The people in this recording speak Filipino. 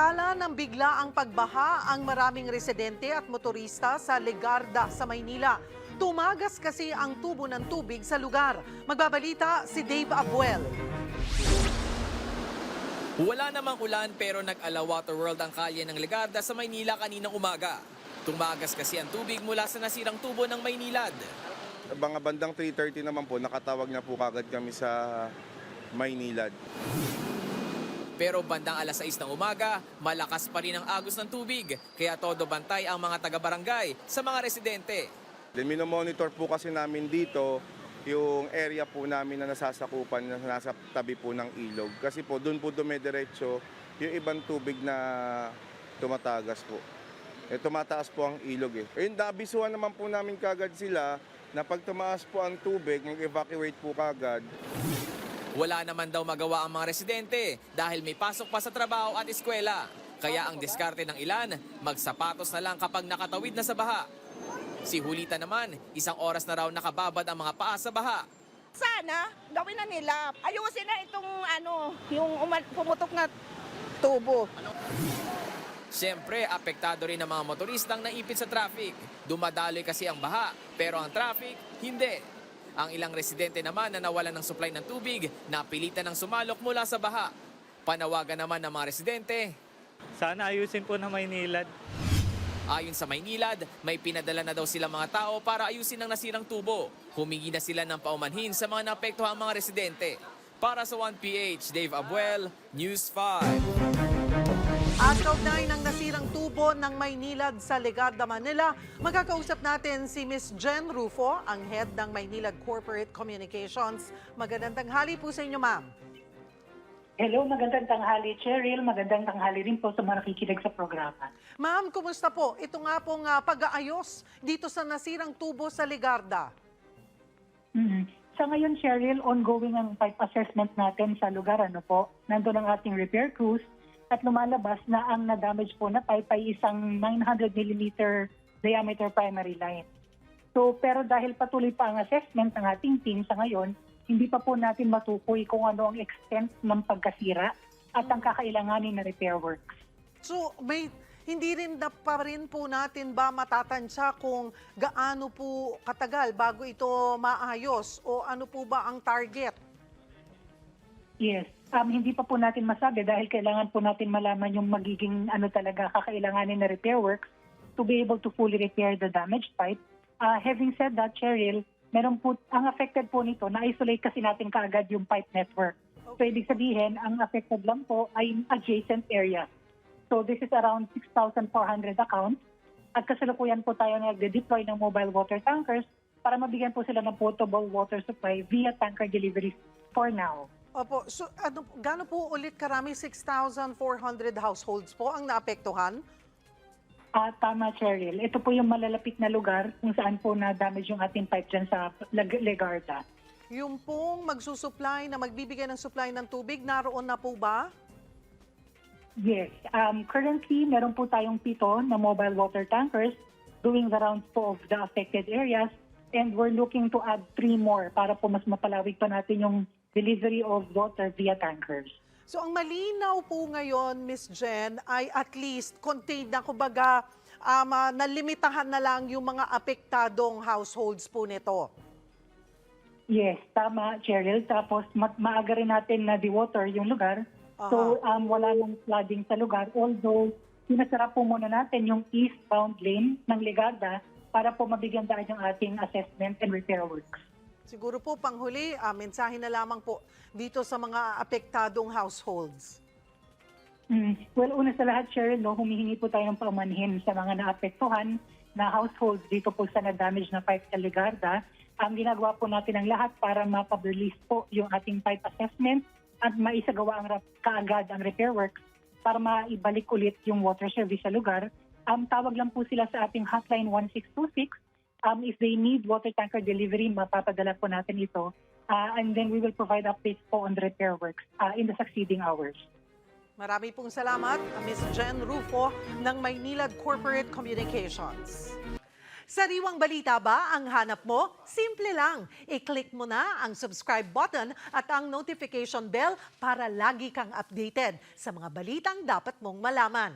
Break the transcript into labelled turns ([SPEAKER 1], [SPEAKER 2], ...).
[SPEAKER 1] Samantala ng bigla ang pagbaha ang maraming residente at motorista sa Legarda sa Maynila. Tumagas kasi ang tubo ng tubig sa lugar. Magbabalita si Dave Abuel.
[SPEAKER 2] Wala namang ulan pero nag-ala Waterworld ang kalye ng Legarda sa Maynila kaninang umaga. Tumagas kasi ang tubig mula sa nasirang tubo ng Maynilad.
[SPEAKER 3] Mga bandang 3.30 naman po, nakatawag na po kagad kami sa Maynilad.
[SPEAKER 2] Pero bandang alas 6 ng umaga, malakas pa rin ang agos ng tubig. Kaya todo bantay ang mga taga-barangay sa mga residente.
[SPEAKER 3] Then minomonitor po kasi namin dito yung area po namin na nasasakupan na nasa tabi po ng ilog. Kasi po doon po dumediretso yung ibang tubig na tumatagas po. Eh, tumataas po ang ilog eh. Ayun, nabisuhan naman po namin kagad sila na pag tumaas po ang tubig, mag-evacuate po kagad.
[SPEAKER 2] Wala naman daw magawa ang mga residente dahil may pasok pa sa trabaho at eskwela. Kaya ang diskarte ng ilan, magsapatos na lang kapag nakatawid na sa baha. Si Julita naman, isang oras na raw nakababad ang mga paa sa baha.
[SPEAKER 4] Sana, gawin na nila. Ayusin na itong ano, yung pumutok na tubo.
[SPEAKER 2] Siyempre, apektado rin ang mga motoristang naipit sa traffic. Dumadaloy kasi ang baha, pero ang traffic, hindi. Ang ilang residente naman na nawalan ng supply ng tubig, napilitan ng sumalok mula sa baha. Panawagan naman ng mga residente,
[SPEAKER 5] Sana ayusin po na Maynilad.
[SPEAKER 2] ayon sa Maynilad, may pinadala na daw sila mga tao para ayusin ang nasirang tubo. Humingi na sila ng paumanhin sa mga naapektuhang mga residente. Para sa 1PH, Dave Abuel, News 5.
[SPEAKER 1] At kaugnay ng nasirang tubo ng Maynilad sa Legarda, Manila, magkakausap natin si Miss Jen Rufo, ang head ng Maynilad Corporate Communications. Magandang tanghali po sa inyo, ma'am.
[SPEAKER 6] Hello, magandang tanghali, Cheryl. Magandang tanghali rin po sa mga nakikinig sa programa.
[SPEAKER 1] Ma'am, kumusta po? Ito nga pong ah, pag-aayos dito sa nasirang tubo sa Legarda.
[SPEAKER 6] Mhm. Sa ngayon, Cheryl, ongoing ang pipe assessment natin sa lugar. Ano po? Nandun ang ating repair crews at lumalabas na ang na-damage po na pipe ay isang 900 millimeter diameter primary line. So, pero dahil patuloy pa ang assessment ng ating team sa ngayon, hindi pa po natin matukoy kung ano ang extent ng pagkasira at ang kakailanganin na repair works.
[SPEAKER 1] So, may hindi rin na pa rin po natin ba matatansya kung gaano po katagal bago ito maayos o ano po ba ang target?
[SPEAKER 6] Yes. Um, hindi pa po natin masabi dahil kailangan po natin malaman yung magiging ano talaga kakailanganin na repair works to be able to fully repair the damaged pipe. Uh, having said that, Cheryl, meron po, ang affected po nito, na-isolate kasi natin kaagad yung pipe network. So, ibig sabihin, ang affected lang po ay adjacent area. So, this is around 6,400 accounts. At kasalukuyan po tayo nagde-deploy ng mobile water tankers para mabigyan po sila ng potable water supply via tanker deliveries for now.
[SPEAKER 1] Opo, so ano, gaano po ulit karami 6,400 households po ang naapektuhan?
[SPEAKER 6] Ah, tama, Cheryl. Ito po yung malalapit na lugar kung saan po na-damage yung ating pipe dyan sa Leg- Legarda.
[SPEAKER 1] Yung pong magsusupply na magbibigay ng supply ng tubig, naroon na po ba?
[SPEAKER 6] Yes. Um, currently, meron po tayong pito na mobile water tankers doing the rounds po of the affected areas and we're looking to add three more para po mas mapalawig pa natin yung delivery of water via tankers.
[SPEAKER 1] So ang malinaw po ngayon, Miss Jen, ay at least contained na kumbaga um, ah, nalimitahan na lang yung mga apektadong households po nito.
[SPEAKER 6] Yes, tama, Cheryl. Tapos ma- maaga rin natin na de-water yung lugar. So um, wala nang flooding sa lugar. Although, sinasara po muna natin yung eastbound lane ng Legada para po mabigyan daan yung ating assessment and repair works.
[SPEAKER 1] Siguro po panghuli, ah, mensahe na lamang po dito sa mga apektadong households.
[SPEAKER 6] Mm. Well, una sa lahat, Cheryl, no, humihingi po tayo ng paumanhin sa mga naapektuhan na households dito po sa na-damage na pipe sa Legarda. Ang ginagawa po natin ang lahat para mapag-release po yung ating pipe assessment at maisagawa ang kaagad ang repair works para maibalik ulit yung water service sa lugar. Um, tawag lang po sila sa ating hotline 1626. Um, if they need water tanker delivery, mapapadala po natin ito. Uh, and then we will provide updates po on the repair works uh, in the succeeding hours.
[SPEAKER 1] Marami pong salamat, Miss Jen Rufo ng Maynilad Corporate Communications. Sariwang balita ba ang hanap mo? Simple lang. I-click mo na ang subscribe button at ang notification bell para lagi kang updated sa mga balitang dapat mong malaman.